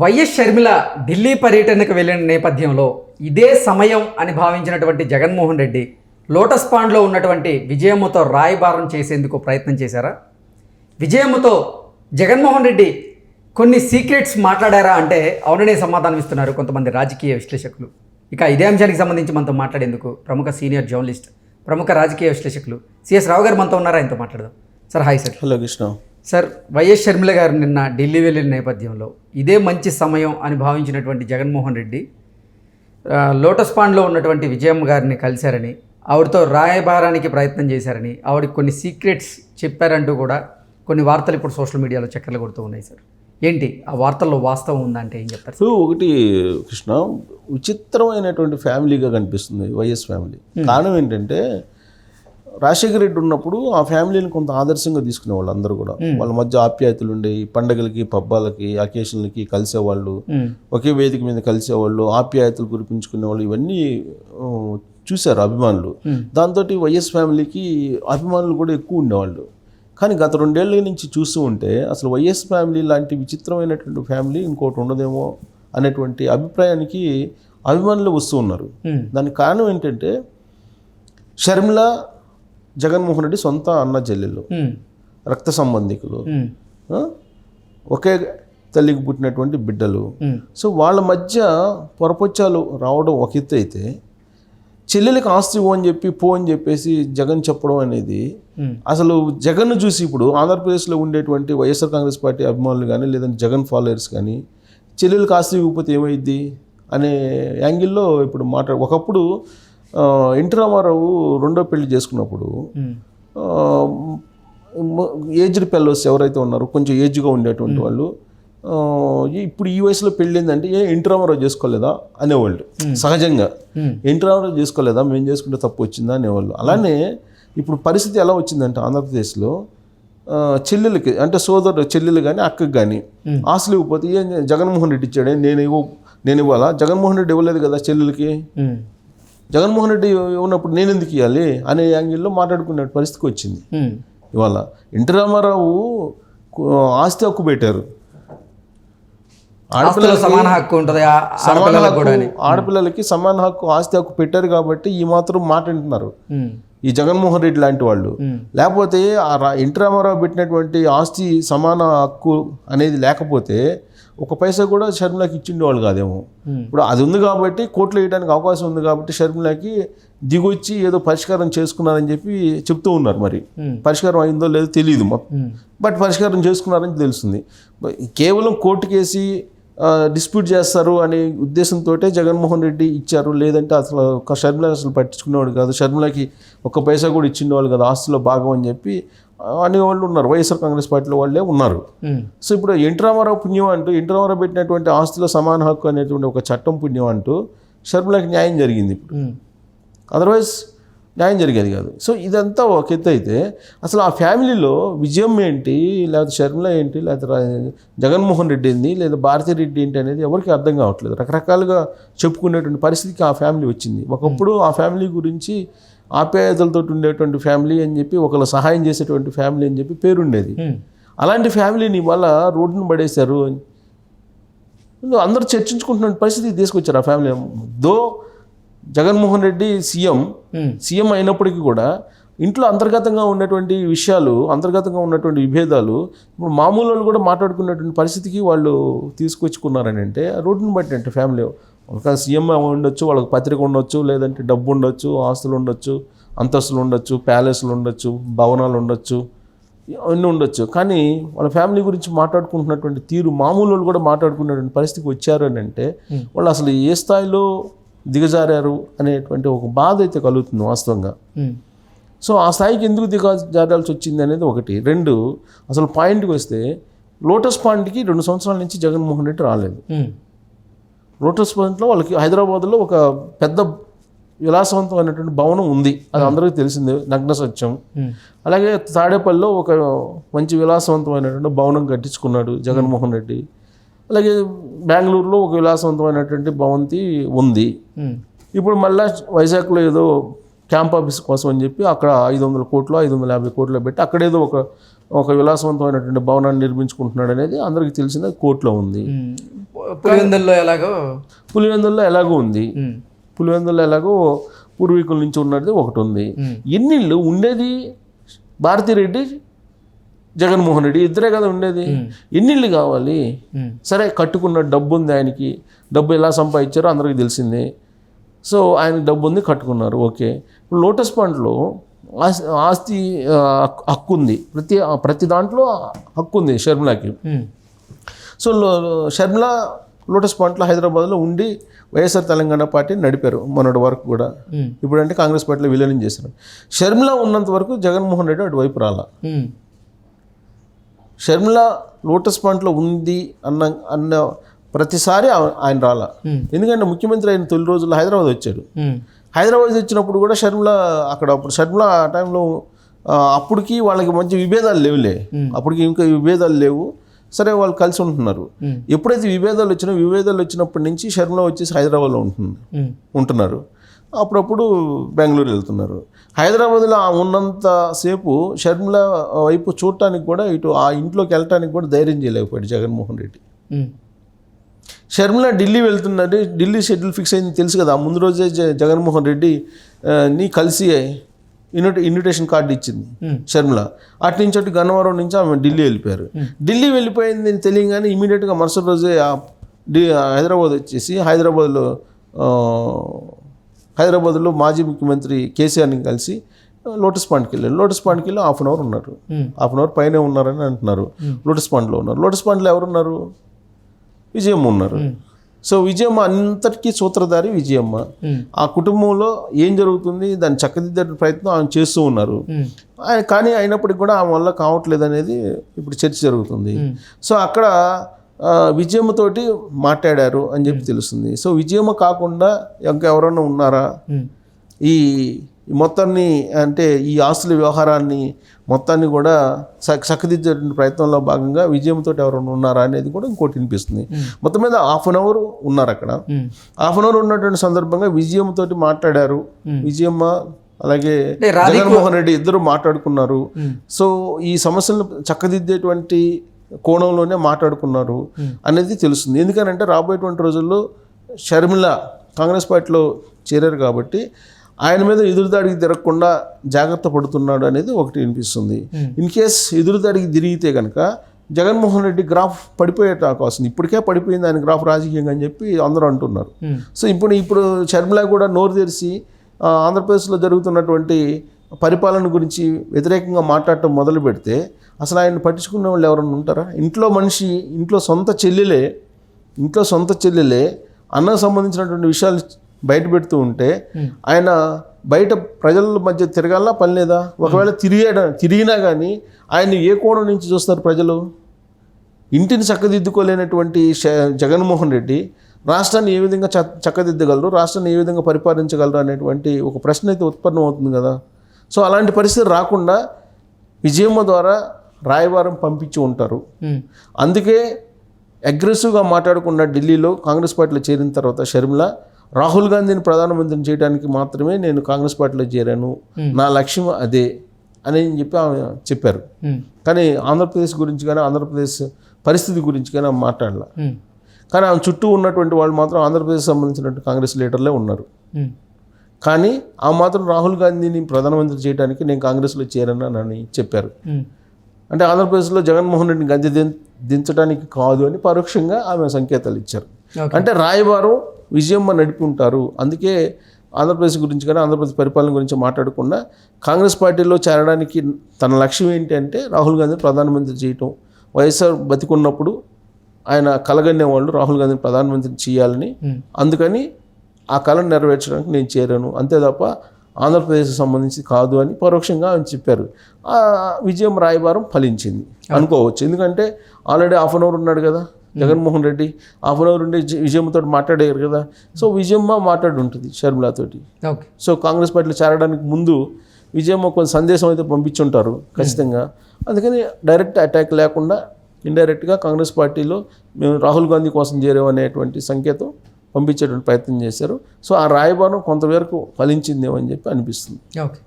YS Sharmila Delhi పర్యటనకు వెళ్ళిన నేపథ్యంలో ఇదే సమయం అని భావించినటువంటి జగన్మోహన్ రెడ్డి లోటస్ పాండ్లో ఉన్నటువంటి విజయమ్మతో రాయబారం చేసేందుకు ప్రయత్నం చేశారా? విజయమ్మతో జగన్మోహన్ రెడ్డి కొన్ని సీక్రెట్స్ మాట్లాడారా అంటే అవుననే సమాధానం ఇస్తున్నారు కొంతమంది రాజకీయ విశ్లేషకులు. ఇక ఇదే అంశానికి సంబంధించి మనతో మాట్లాడేందుకు ప్రముఖ సీనియర్ జర్నలిస్ట్ ప్రముఖ రాజకీయ విశ్లేషకులు సిఎస్ రావు గారు మనతో ఉన్నారా? ఆయనతో మాట్లాడదాం. Sir hi sir. Hello Krishna. Sir YS Sharmila గారు నిన్న ఢిల్లీ వెళ్ళిన నేపథ్యంలో ఇదే మంచి సమయం అని భావించినటువంటి జగన్మోహన్ రెడ్డి లోటస్ పాండ్లో ఉన్నటువంటి విజయమ్మ గారిని కలిశారని ఆవిడతో రాయబారానికి ప్రయత్నం చేశారని ఆవిడకి కొన్ని సీక్రెట్స్ చెప్పారంటూ కూడా కొన్ని వార్తలు ఇప్పుడు సోషల్ మీడియాలో చక్కర్లు కొడుతూ ఉన్నాయి సార్. ఏంటి? ఆ వార్తల్లో వాస్తవం ఉందంటే ఏం చెప్తారు సో ఒకటి కృష్ణ విచిత్రమైనటువంటి ఫ్యామిలీగా కనిపిస్తుంది వైఎస్ ఫ్యామిలీ. కారణం ఏంటంటే రాజశేఖర రెడ్డి ఉన్నప్పుడు ఆ ఫ్యామిలీని కొంత ఆదర్శంగా తీసుకునేవాళ్ళు అందరూ కూడా. వాళ్ళ మధ్య ఆప్యాయతలు ఉండేవి పండగలకి పబ్బాలకి అకేషన్లకి కలిసేవాళ్ళు. ఒకే వేదిక మీద కలిసేవాళ్ళు ఆప్యాయతలు కురిపించుకునేవాళ్ళు ఇవన్నీ చూశారు అభిమానులు. దాంతో వైఎస్ ఫ్యామిలీకి అభిమానులు కూడా ఎక్కువ ఉండేవాళ్ళు. కానీ గత రెండేళ్ళ నుంచి చూస్తూ ఉంటే అసలు వైఎస్ ఫ్యామిలీ లాంటి విచిత్రమైనటువంటి ఫ్యామిలీ ఇంకోటి ఉండదేమో అనేటువంటి అభిప్రాయానికి అభిమానులు వస్తూ ఉన్నారు. దానికి కారణం ఏంటంటే షర్మిల జగన్మోహన్ రెడ్డి సొంత అన్న చెల్లెళ్ళు మ్మ్. రక్త సంబంధికులు? ఒకే తల్లికి పుట్టినటువంటి బిడ్డలు. సో వాళ్ళ మధ్య పొరపొచ్చాలు రావడం ఒక ఎత్తు అయితే చెల్లెలకి ఆస్తి ఇవ్వు అని చెప్పి పో అని చెప్పేసి జగన్ చెప్పడం అనేది. అసలు జగన్ చూసి ఇప్పుడు ఆంధ్రప్రదేశ్లో ఉండేటువంటి వైఎస్ఆర్ కాంగ్రెస్ పార్టీ అభిమానులు కానీ లేదంటే జగన్ ఫాలోయర్స్ కానీ చెల్లెలకి ఆస్తి ఇవ్వకపోతే ఏమైద్ది అనే యాంగిల్లో ఇప్పుడు మాట్లాడు ఒకప్పుడు ఎన్టీ రామారావు రెండో పెళ్ళి చేసుకున్నప్పుడు. ఏజ్డ్ పెల్లోస్ ఎవరైతే ఉన్నారో కొంచెం ఏజ్గా ఉండేటువంటి వాళ్ళు ఇప్పుడు ఈ వయసులో పెళ్ళిందంటే ఏ ఎన్టీ రామారావు చేసుకోలేదా? అనేవాళ్ళు సహజంగా. ఎన్టీ రామారావు చేసుకోలేదా? మేము చేసుకుంటే తప్పు వచ్చిందా? అనేవాళ్ళు. అలానే ఇప్పుడు పరిస్థితి ఎలా వచ్చిందంటే ఆంధ్రప్రదేశ్లో చెల్లెలకి అంటే సోదరు చెల్లెలు కానీ అక్కకి కానీ ఆస్తులు ఇవ్వకపోతే ఏం జగన్మోహన్ రెడ్డి ఇచ్చాడే నేను ఇవ్వ నేను ఇవ్వాలా? జగన్మోహన్ రెడ్డి ఇవ్వలేదు కదా చెల్లెలకి. జగన్మోహన్ రెడ్డి ఇవ్వనప్పుడు నేను ఎందుకు ఇవ్వాలి అనే యాంగిల్లో మాట్లాడుకునే పరిస్థితికి వచ్చింది. ఇవాళ ఎన్టీ రామారావు ఆస్తి హక్కు పెట్టారు సమాన హక్కు ఉంటుంది ఆడపిల్లలకు సమాన హక్కు ఆస్తి హక్కు పెట్టారు కాబట్టి ఈ మాత్రం మాట వింటున్నారు మ్మ్. ఈ జగన్మోహన్ రెడ్డి లాంటి వాళ్ళు. లేకపోతే ఎన్టీ రామారావు పెట్టినటువంటి ఆస్తి సమాన హక్కు అనేది లేకపోతే ఒక పైసా కూడా షర్మిలకి ఇచ్చిండేవాళ్ళు కాదేమో. మ్మ్. ఇప్పుడు అది ఉంది కాబట్టి కోర్టులో వేయడానికి అవకాశం ఉంది కాబట్టి షర్మిలకి దిగొచ్చి ఏదో పరిష్కారం చేసుకున్నారని చెప్పి చెప్తూ ఉన్నారు మరి. మ్మ్. పరిష్కారం అయిందో లేదో తెలియదు మ్మ్. బట్ పరిష్కారం చేసుకున్నారని తెలుస్తుంది. కేవలం కోర్టుకేసి డిస్ప్యూట్ చేస్తారు అనే ఉద్దేశంతో జగన్మోహన్ రెడ్డి ఇచ్చారు. లేదంటే అసలు ఒక షర్మిల అసలు పట్టించుకునేవాడు కాదు. షర్మిలకి ఒక్క పైసా కూడా ఇచ్చిండేవాళ్ళు కాదు. ఆస్తిలో భాగం అని చెప్పి ఆ, అనేవాళ్ళు ఉన్నారు. వైఎస్ఆర్ కాంగ్రెస్ పార్టీలో వాళ్ళే ఉన్నారు. సో ఇప్పుడు ఎన్టీ రామారావు పుణ్యం అంటూ ఎన్టీ రామారావు పెట్టినటువంటి ఆస్తిలో సమాన హక్కు అనేటువంటి ఒక చట్టం పుణ్యం అంటూ షర్మిలకి న్యాయం జరిగింది ఇప్పుడు. అదర్వైజ్ న్యాయం జరిగేది కాదు. సో ఇదంతా ఒక ఎత్తు అయితే అసలు ఆ ఫ్యామిలీలో విజయం ఏంటి లేకపోతే షర్మిల ఏంటి లేకపోతే జగన్మోహన్ రెడ్డి ఏంటి లేదా భారతీ రెడ్డి ఏంటి అనేది ఎవరికి అర్థం కావట్లేదు. రకరకాలుగా చెప్పుకునేటువంటి పరిస్థితికి ఆ ఫ్యామిలీ వచ్చింది. ఒకప్పుడు ఆ ఫ్యామిలీ గురించి ఆప్యాయతలతో ఉండేటువంటి ఫ్యామిలీ అని చెప్పి ఒకళ్ళు సహాయం చేసేటువంటి ఫ్యామిలీ అని చెప్పి పేరుండేది. అలాంటి ఫ్యామిలీని వాళ్ళ రోడ్డును పడేశారు అందరూ చర్చించుకుంటున్న పరిస్థితి తీసుకొచ్చారు ఆ family though Jaganmohan Reddy CM. CM అయినప్పటికీ కూడా ఇంట్లో అంతర్గతంగా ఉన్నటువంటి విషయాలు అంతర్గతంగా ఉన్నటువంటి విభేదాలు ఇప్పుడు మామూలు వాళ్ళు కూడా మాట్లాడుకున్నటువంటి పరిస్థితికి వాళ్ళు తీసుకొచ్చుకున్నారని అంటే రోడ్డును బట్టి అంటే ఫ్యామిలీ ఒక సీఎం ఉండొచ్చు వాళ్ళకి పత్రిక ఉండొచ్చు లేదంటే డబ్బు ఉండొచ్చు ఆస్తులు ఉండొచ్చు అంతస్తులు ఉండొచ్చు ప్యాలెస్లు ఉండొచ్చు భవనాలు ఉండొచ్చు అన్నీ ఉండొచ్చు. కానీ వాళ్ళ ఫ్యామిలీ గురించి మాట్లాడుకుంటున్నటువంటి తీరు మామూలు వాళ్ళు కూడా మాట్లాడుకున్నటువంటి పరిస్థితికి వచ్చారు అని అంటే వాళ్ళు అసలు ఏ స్థాయిలో దిగజారారు అనేటువంటి ఒక బాధ అయితే కలుగుతుంది వాస్తవంగా. సో ఆ స్థాయికి ఎందుకు దిగజారాల్సి వచ్చింది అనేది ఒకటి. రెండు అసలు పాయింట్కి వస్తే లోటస్ పాయింట్కి రెండు సంవత్సరాల నుంచి జగన్మోహన్ రెడ్డి రాలేదు. లోటస్ పాయింట్లో వాళ్ళకి హైదరాబాద్లో ఒక పెద్ద విలాసవంతమైనటువంటి భవనం ఉంది అది అందరికీ తెలిసిందే నగ్న సత్యం. అలాగే తాడేపల్లిలో ఒక మంచి విలాసవంతమైనటువంటి భవనం కట్టించుకున్నాడు జగన్మోహన్ రెడ్డి అలాగే బెంగళూరులో ఒక విలాసవంతమైనటువంటి భవంతి ఉంది. ఇప్పుడు మళ్ళా వైజాగ్లో ఏదో క్యాంప్ ఆఫీస్ కోసం అని చెప్పి అక్కడ ఐదు వందల కోట్లు ఐదు వందల యాభై కోట్లు పెట్టి అక్కడేదో ఒక ఒక విలాసవంతమైనటువంటి భవనాన్ని నిర్మించుకుంటున్నాడు అనేది అందరికీ తెలిసింది అది కోర్టులో ఉంది. పులివెందుల్లో ఎలాగో? పులివెందుల్లో ఎలాగో ఉంది. పులివెందుల్లో ఎలాగో పూర్వీకుల నుంచి ఉన్నది ఒకటి ఉంది. ఎన్నిళ్ళు ఉండేది? భారతిరెడ్డి జగన్మోహన్ రెడ్డి ఇద్దరే కదా ఉండేది. ఎన్నిళ్ళు కావాలి. సరే కట్టుకున్న డబ్బు ఉంది ఆయనకి. డబ్బు ఎలా సంపాదించారో అందరికీ తెలిసిందే. సో ఆయనకి డబ్బు ఉంది కట్టుకున్నారు. ఓకే. ఇప్పుడు లోటస్ పాండ్లో ఆస్తి హక్కు- ఉంది. ప్రతి ప్రతి దాంట్లో హక్కు ఉంది షర్మిలాకి. సో షర్మిల లోటస్ పాయింట్లో హైదరాబాద్లో ఉండి వైఎస్ఆర్ తెలంగాణ పార్టీ నడిపారు మొన్నటి వరకు కూడా. ఇప్పుడంటే కాంగ్రెస్ పార్టీలో విలీనం చేశారు షర్మిల ఉన్నంత వరకు జగన్మోహన్ రెడ్డి అటువైపు రాలా. షర్మిల లోటస్ పాయింట్లో ఉంది అన్న అన్న ప్రతిసారి ఆయన రాలా. ఎందుకంటే ముఖ్యమంత్రి అయిన తొలి రోజుల్లో హైదరాబాద్ వచ్చాడు. హైదరాబాద్ వచ్చినప్పుడు కూడా షర్మిల అక్కడ అప్పుడు షర్మిల ఆ టైంలో అప్పటికి వాళ్ళకి మంచి విభేదాలు లేవులే అప్పటికి ఇంకా విభేదాలు లేవు సరే వాళ్ళు కలిసి ఉంటున్నారు. ఎప్పుడైతే విభేదాలు వచ్చినా విభేదాలు వచ్చినప్పటి నుంచి షర్మిల వచ్చేసి హైదరాబాద్లో ఉంటుంది. ఉంటున్నారు అప్పుడప్పుడు బెంగళూరు వెళ్తున్నారు హైదరాబాద్లో ఉన్నంత సేపు షర్మిల వైపు చూడటానికి కూడా ఇటు ఆ ఇంట్లోకి వెళ్ళటానికి కూడా ధైర్యం చేయలేకపోయాడు జగన్మోహన్ రెడ్డి. షర్మిల ఢిల్లీ వెళ్తున్నది ఢిల్లీ షెడ్యూల్ ఫిక్స్ అయింది తెలుసు కదా ముందు రోజే జగన్మోహన్ రెడ్డి నీ కలిసి ఇన్విట ఇన్విటేషన్ కార్డు ఇచ్చింది Hmm. షర్మిల. అటు నుంచి అటు గన్నవరం నుంచి ఆమె ఢిల్లీ వెళ్ళిపోయారు. ఢిల్లీ వెళ్ళిపోయింది అని తెలియగానే ఇమీడియట్గా మరుసటి రోజే హైదరాబాద్ వచ్చేసి హైదరాబాద్లో హైదరాబాద్లో మాజీ ముఖ్యమంత్రి కేసీఆర్ని కలిసి లోటస్ పాండ్కి వెళ్ళారు. లోటస్ పాండ్కి వెళ్ళి హాఫ్ అన్ అవర్ ఉన్నారు. Hmm. హాఫ్ అన్ అవర్ పైనే ఉన్నారని అంటున్నారు. లోటస్ పాండ్లో ఉన్నారు. లోటస్ పాండ్లో ఎవరున్నారు? విజయమ్మ ఉన్నారు. సో విజయమ్మ అంతటికీ సూత్రధారి విజయమ్మ. ఆ కుటుంబంలో ఏం జరుగుతుంది? దాన్ని చక్కదిద్దే ప్రయత్నం ఆమె చేస్తూ ఉన్నారు. కానీ అయినప్పటికీ కూడా ఆమె వల్ల కావట్లేదు అనేది ఇప్పుడు చర్చ జరుగుతుంది. సో అక్కడ విజయమ్మతోటి మాట్లాడారు అని చెప్పి తెలుస్తుంది. సో విజయమ్మ కాకుండా ఇంకా ఎవరైనా ఉన్నారా? ఈ మొత్తాన్ని అంటే ఈ ఆస్తుల వ్యవహారాన్ని మొత్తాన్ని కూడా చక్క చక్కదిద్దే ప్రయత్నంలో భాగంగా విజయంతో ఎవరైనా ఉన్నారా అనేది కూడా ఇంకోటి వినిపిస్తుంది. మొత్తం మీద హాఫ్ అన్ అవర్ ఉన్నారు అక్కడ. హాఫ్ అన్ అవర్ ఉన్నటువంటి సందర్భంగా విజయంతో మాట్లాడారు. విజయమ్మ అలాగే జగన్మోహన్ రెడ్డి ఇద్దరు మాట్లాడుకున్నారు. సో ఈ సమస్యలను చక్కదిద్దేటువంటి కోణంలోనే మాట్లాడుకున్నారు అనేది తెలుస్తుంది. ఎందుకనంటే రాబోయేటువంటి రోజుల్లో షర్మిల కాంగ్రెస్ పార్టీలో చేరారు కాబట్టి ఆయన మీద ఎదురుదాడికి తిరగకుండా జాగ్రత్త పడుతున్నాడు అనేది ఒకటి వినిపిస్తుంది. ఇన్ కేస్ ఎదురుదాడికి తిరిగితే కనుక జగన్మోహన్ రెడ్డి గ్రాఫ్ పడిపోయే అవకాశం ఇప్పటికే పడిపోయింది ఆయన గ్రాఫ్ రాజకీయంగా అని చెప్పి అందరూ అంటున్నారు. ఉమ్. సో ఇప్పుడు ఇప్పుడు షర్మిల కూడా నోరు తెరిచి ఆంధ్రప్రదేశ్లో జరుగుతున్నటువంటి పరిపాలన గురించి వ్యతిరేకంగా మాట్లాడటం మొదలు పెడితే అసలు ఆయన పట్టించుకునే వాళ్ళు ఎవరైనా ఉంటారా? ఇంట్లో మనిషి ఇంట్లో సొంత చెల్లెలే ఇంట్లో సొంత చెల్లెలే అన్నకు సంబంధించినటువంటి విషయాలు బయట పెడుతూ ఉంటే ఆయన బయట ప్రజల మధ్య తిరగాలనా పని లేదా? ఒకవేళ తిరిగాడ తిరిగినా కానీ ఆయన ఏ కోణం నుంచి చూస్తారు ప్రజలు? ఇంటిని చక్కదిద్దుకోలేనటువంటి జగన్మోహన్ రెడ్డి రాష్ట్రాన్ని ఏ విధంగా చ చక్కదిద్దగలరు? రాష్ట్రాన్ని ఏ విధంగా పరిపాలించగలరు అనేటువంటి ఒక ప్రశ్న అయితే ఉత్పన్నం అవుతుంది కదా. సో అలాంటి పరిస్థితి రాకుండా విజయమ్మ ద్వారా రాయబారం పంపించి ఉంటారు. అందుకే అగ్రెసివ్గా మాట్లాడకుండా ఢిల్లీలో కాంగ్రెస్ పార్టీలో చేరిన తర్వాత షర్మిల రాహుల్ గాంధీని ప్రధానమంత్రిని చేయడానికి మాత్రమే నేను కాంగ్రెస్ పార్టీలో చేరాను నా లక్ష్యం అదే అని చెప్పి ఆమె చెప్పారు. కానీ ఆంధ్రప్రదేశ్ గురించి కానీ ఆంధ్రప్రదేశ్ పరిస్థితి గురించి కానీ ఆమె మాట్లాడాల. కానీ ఆమె చుట్టూ ఉన్నటువంటి వాళ్ళు మాత్రం ఆంధ్రప్రదేశ్ సంబంధించినటువంటి కాంగ్రెస్ లీడర్లే ఉన్నారు. కానీ ఆ మాత్రం రాహుల్ గాంధీని ప్రధానమంత్రి చేయడానికి నేను కాంగ్రెస్లో చేరానని చెప్పారు. అంటే ఆంధ్రప్రదేశ్లో జగన్మోహన్ రెడ్డిని గద్దె దించడానికి కాదు అని పరోక్షంగా ఆమె సంకేతాలు ఇచ్చారు. అంటే రాయబారం విజయమ్మ నడిపి ఉంటారు అందుకే ఆంధ్రప్రదేశ్ గురించి కానీ ఆంధ్రప్రదేశ్ పరిపాలన గురించి మాట్లాడకుండా కాంగ్రెస్ పార్టీలో చేరడానికి తన లక్ష్యం ఏంటి అంటే రాహుల్ గాంధీ ప్రధానమంత్రి చేయటం. వైఎస్ఆర్ బతికున్నప్పుడు ఆయన కలగనే వాళ్ళు రాహుల్ గాంధీని ప్రధానమంత్రి చేయాలని. అందుకని ఆ కళను నెరవేర్చడానికి నేను చేరాను. అంతే తప్ప ఆంధ్రప్రదేశ్కి సంబంధించి కాదు అని పరోక్షంగా ఆయన చెప్పారు. ఆ విజయం రాయబారం ఫలించింది. అనుకోవచ్చు. ఎందుకంటే ఆల్రెడీ హాఫ్ అన్ అవర్ ఉన్నాడు కదా. Jaganmohan Reddy half an hour ఉండి విజయమ్మతో మాట్లాడారు కదా. సో విజయమ్మ మాట్లాడి ఉంటుంది షర్మిలాతోటి. ఓకే. సో కాంగ్రెస్ పార్టీలో చేరడానికి ముందు విజయమ్మ కొంత సందేశం అయితే పంపించుంటారు ఖచ్చితంగా. అందుకని డైరెక్ట్ అటాక్ లేకుండా ఇండైరెక్ట్గా కాంగ్రెస్ పార్టీలో మేము రాహుల్ గాంధీ కోసం చేరామనేటువంటి సంకేతం పంపించేటువంటి ప్రయత్నం చేశారు. సో ఆ రాయబారం కొంతవరకు ఫలించిందేమో అని చెప్పి అనిపిస్తుంది. ఓకే.